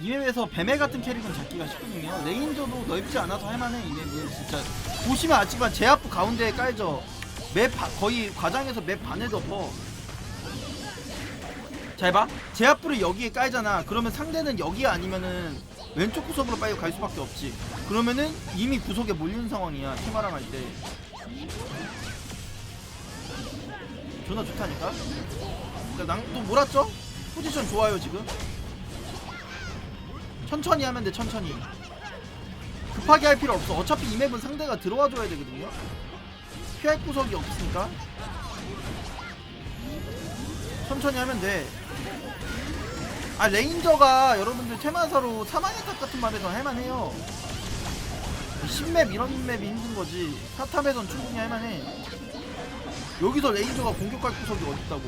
이 맵에서 뱀에 같은 캐릭은 잡기가 쉽거든요. 레인저도 넓지 않아서 할만해 이 맵은 진짜. 보시면 아지만 제압부 가운데에 깔죠. 맵 바- 거의 과장에서 맵 반을 덮어. 잘 봐. 제압부를 여기에 깔잖아. 그러면 상대는 여기 아니면은 왼쪽 구석으로 빨리 갈 수밖에 없지. 그러면은 이미 구석에 몰리는 상황이야. 테마랑 할 때. 존나 좋다니까. 자, 낭, 또 몰았죠? 포지션 좋아요 지금. 천천히 하면 돼 천천히. 급하게 할 필요 없어. 어차피 이 맵은 상대가 들어와 줘야 되거든요. 피할 구석이 없으니까. 천천히 하면 돼. 아 레인저가 여러분들 테마사로 사망의 탑 같은 맵에서 할만해요. 10맵 이런 맵이 힘든 거지. 사탑에선 충분히 할만해. 여기서 레인저가 공격할 구석이 어딨다고.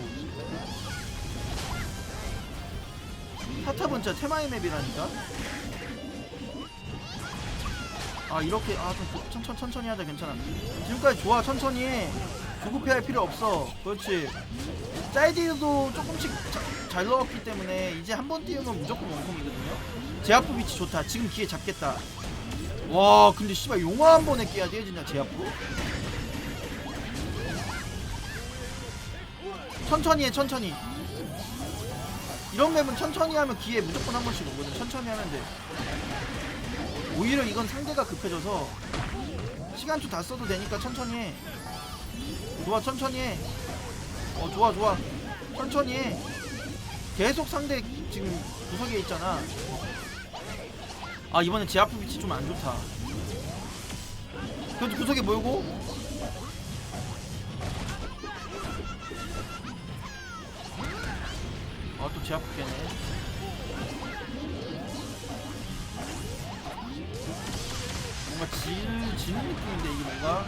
사탑은 진짜 테마의 맵이라니까. 아 이렇게 아 좀 천천 천천히 하자 괜찮아. 지금까지 좋아 천천히 해. 조급해 할 필요 없어. 그렇지. 사이드도 조금씩 자- 잘 넣었기 때문에 이제 한 번 띄우면 무조건 원콤이거든요. 제압부 위치 좋다. 지금 기회 잡겠다. 와 근데 씨발 용화 한 번에 깨야 돼 진짜 제압부. 천천히 해 천천히. 이런 맵은 천천히 하면 기회 무조건 한 번씩 오거든. 천천히 하면 돼. 오히려 이건 상대가 급해져서 시간초 다 써도 되니까 천천히 해. 좋아 천천히 해. 어 좋아 좋아. 천천히 해. 계속 상대 지금 구석에 있잖아. 아 이번에 제압부 위치 좀 안 좋다. 그래도 구석에 몰고 제압부 깨네. 뭔가 질, 지는 느낌인데 이게 뭔가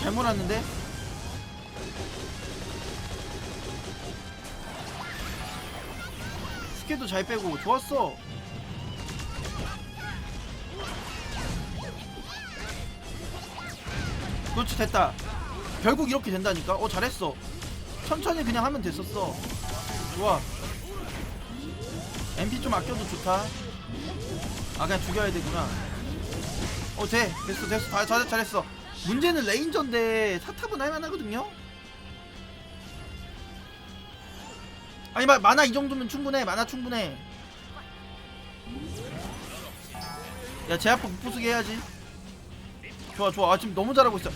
잘못 왔는데? 스킬도 잘 빼고 좋았어 그렇지 됐다. 결국 이렇게 된다니까? 어 잘했어. 천천히 그냥 하면 됐었어. 좋아. MP 좀 아껴도 좋다. 아 그냥 죽여야 되구나. 어돼. 됐어 됐어. 다 잘, 잘했어. 문제는 레인저인데 사탑은 할만하거든요? 아니 마, 만화 이 정도면 충분해. 만화 충분해. 야 제압부 못 부수게 해야지 좋아 좋아. 아, 지금 너무 잘하고 있어.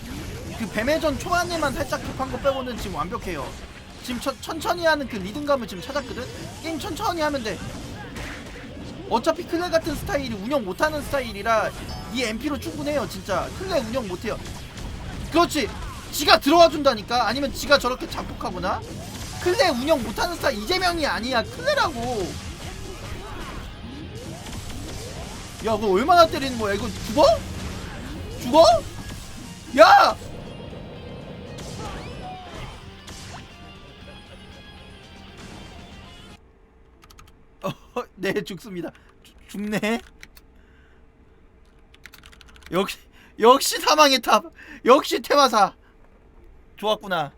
그 뱀의전 초반에만 살짝 급한 거 빼고는 지금 완벽해요. 지금 천, 천천히 하는 그 리듬감을 지금 찾았거든? 게임 천천히 하면 돼. 어차피 클레 같은 스타일이 운영 못하는 스타일이라 이 MP로 충분해요 진짜. 클레 운영 못해요. 그렇지. 지가 들어와 준다니까? 아니면 지가 저렇게 잠복하거나? 클레 운영 못하는 스타일 이재명이 아니야. 클레라고. 야 그거 얼마나 때리는 거야? 이거 죽어? 죽어? 야! 어, 네 죽습니다. 죽- 죽네. 역시 역시 사망의 탑. 역시 태화사. 좋았구나.